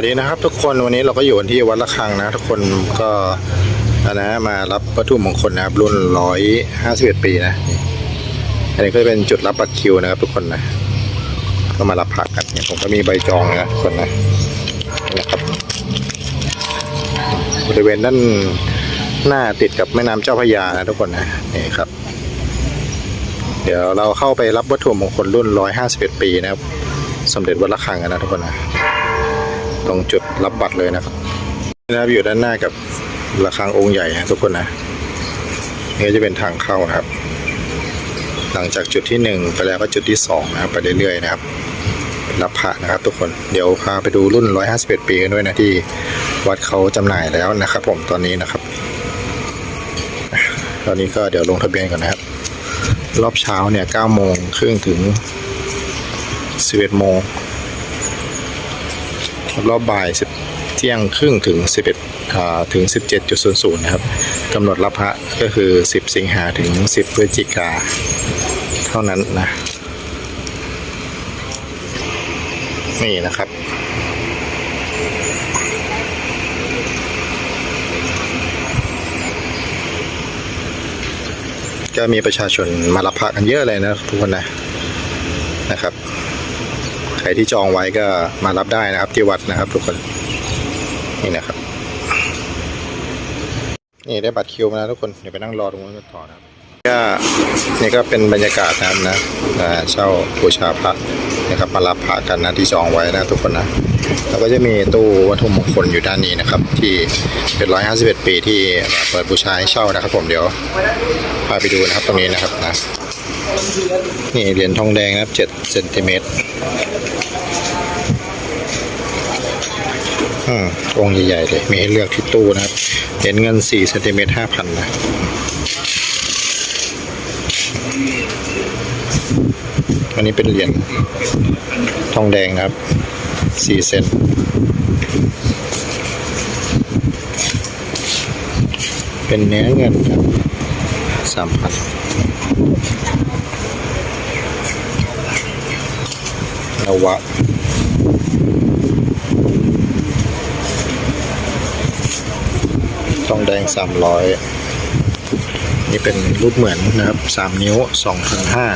วัสดีนะครับทุกคนวันนี้เราก็อยู่กันที่วัดระฆังนะ ทุกคนก็นะมารับวัตถุมงคลนะครับ รุ่นร้อยห้าสิบเอ็ดปีนะอันนี้ก็จะเป็นจุดรับบัตรคิวนะครับ ทุกคนนะก็มารับผักกันเนี่ยผมก็มีใบจองนะทุกคนนะนี่นะครับบริเวณด้านหน้าติดกับแม่น้ำเจ้าพระยานะทุกคนนะนี่ครับ เดี๋ยวเราเข้าไปรับวัตถุมงคลรุ่นร้อยห้าสิบเอ็ดปีนะครับ สมเด็จวัดระฆังกันนะทุกคนนะ ตรงจุดรับบัตรเลยนะครับนี่นะครับอยู่ด้านหน้ากับระฆังองค์ใหญ่นะทุกคนนะนี่จะเป็นทางเข้านะครับ หลังจากจุดที่หนึ่งไปแล้วก็จุดที่สองนะครับไปเรื่อยๆนะครับรับพระนะครับทุกคนเดี๋ยวพาไปดูรุ่น 151 ปีกันด้วยนะที่วัดเขาจำหน่ายแล้วนะครับ ผมตอนนี้นะครับ ตอนนี้ก็เดี๋ยวลงทะเบียนก่อนนะครับ รอบเช้าเนี่ย9โมงครึ่งถึง11โมง รอบบ่าย10เที่ยงครึ่งถึง 11อ่าถึง 17.00นะครับกำหนดรับพระก็คือ 10 สิงหาถึง 10พฤศจิกาเท่านั้นนะ นี่นะครับก็มีประชาชนมารับพระกันเยอะเลยนะทุกคนนะนะครับ ใครที่จองไว้ก็มารับได้นะครับ ที่วัดนะครับ ทุกคนนี่นะครับนี่ได้บัตรคิวมาแล้วทุกคนเดี๋ยวไปนั่งรอตรงนู้นกันต่อนะครับก็นี่ก็เป็นบรรยากาศนะครับนะเช่าบูชาพระนะครับมารับพระกันนะที่จองไว้นะทุกคนนะแล้วก็จะมีตู้วัตถุมงคลอยู่ด้านนี้นะครับ ที่เป็น151ปีที่เปิดบูชาให้เช่านะครับ ผมเดี๋ยวพาไปดูนะครับตรงนี้นะครับนะ นี่เหรียญทองแดงนะครับ7เซนติเมตรอืมองค์ใหญ่ๆเลย มีให้เลือกที่ตู้นะครับ เหรียญเงิน4เซนติเมตร5,000นะอันนี้เป็นเหรียญทองแดงครับ4เซนเป็นเนื้อเงินครับ3,000น วะทองแดงสามร้อยนี่เป็นรูปเหมือนนะครับสามนิ้วสองพันห้า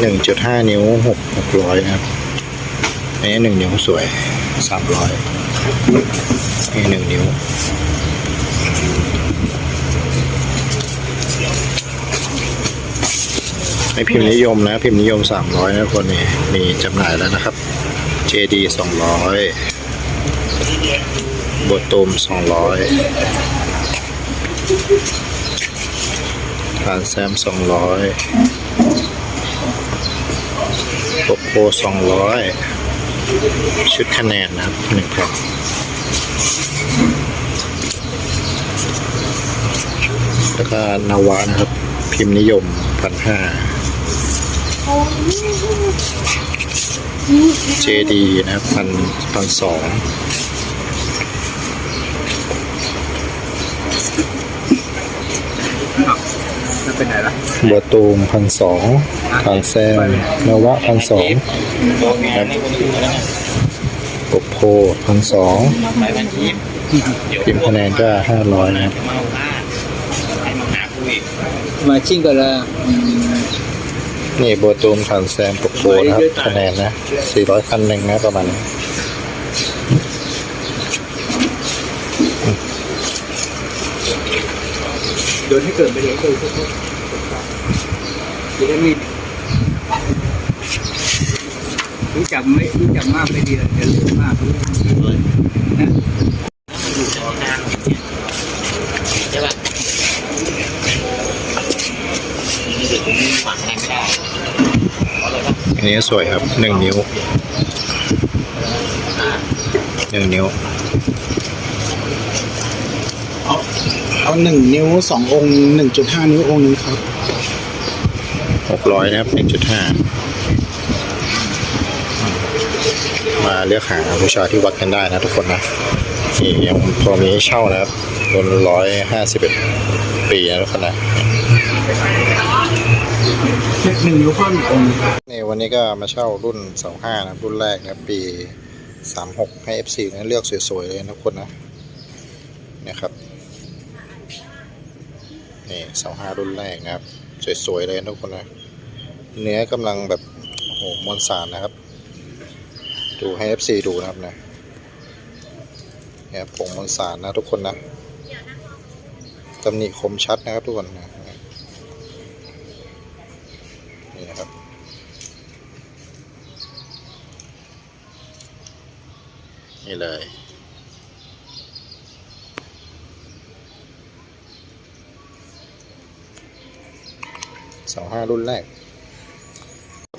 หนึ่งจุดห้านิ้วหกหกร้อยนะครับอันนี้หนึ่งนิ้วสวยสามร้อย นี่หนึ่งนิ้วไม่พิมพ์นิยมนะ พิมพ์นิยม300นะคนนี้มีจำหน่ายแล้วนะครับ JD 200บทตูม200ผ่านแซม200โปโป200ชุดคะแนนนะครับหนึ่งแผ่น แล้วก็นาวะนะครับ พิมพ์นิยมพันห้า JD นะครับพันพันสองมันเป็นไหนล่ะบัวตูมพันสองผ่านแซมนวะพันสองครับ ปกโพพันสองไปบัญชีเดี๋ยวพิมพ์คะแนนก็ห้าร้อยนะครับมาเอาผ้าให้มาหาคุยมาชิ่งกันละนี่บัวตูมผ่านแซมปกโพนะครับคะแนนนะสี่ร้อยคันหนึ่งนะประมาณนี้โดยให้เกิดประโยชน์คือจะได้มี รู้จักไม่รู้จักมากไม่ดีเลยจะรู้มากนะอยู่ต่องานใช่ป่ะนี่คือผมหวังอะไรไม่ได้เพราะอะไรป่ะอันนี้สวยครับหนึ่งนิ้วหนึ่งนิ้วเอาหนึ่งนิ้วสององค์หนึ่งจุดห้านิ้วองค์หนึงครับหกร้อยนะครับหนึ่งจุดห้า มาเลือกหาบูชาที่วัดกันได้นะทุกคนนะนี่ยังพอมีให้เช่านะครับรุ่นร้อยห้าสิบเอ็ดปีนะทุกคนนะหนึ่งนิ้วเพิ่มอีกองค์นี่วันนี้ก็มาเช่ารุ่นเสาห้านะรุ่นแรกนะปีสามหกให้ FC นะเลือกสวยๆเลยนะทุกคนนะเนี่ยครับนี่เสาห้ารุ่นแรกนะครับ สวยๆเลยนะทุกคนนะเนื้อกำลังแบบโอ้โหมวลสารนะครับ ดูให้ FC ดูนะครับนะเนี่ยผงมวลสารนะทุกคนนะตำหนิคมชัดนะครับทุกคนนะนี่นะครับนี่เลย สองห้ารุ่นแรก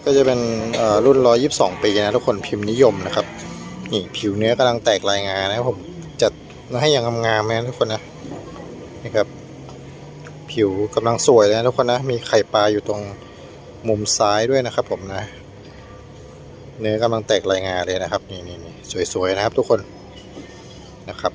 ก็จะเป็นรุ่นร้อยิบสองปีนะทุกคนพิมพ์นิยมนะครับ นี่ผิวเนื้อกำลังแตกลายงานนะผมจัดให้อย่างงามๆเลยนะทุกคนนะนี่ครับ ผิวกำลังสวยเลยนะทุกคนนะ มีไข่ปลาอยู่ตรงมุมซ้ายด้วยนะครับ ผมนะ เนื้อกำลังแตกลายงานเลยนะครับ นี่นี่สวยๆนะครับ ทุกคนนะครับ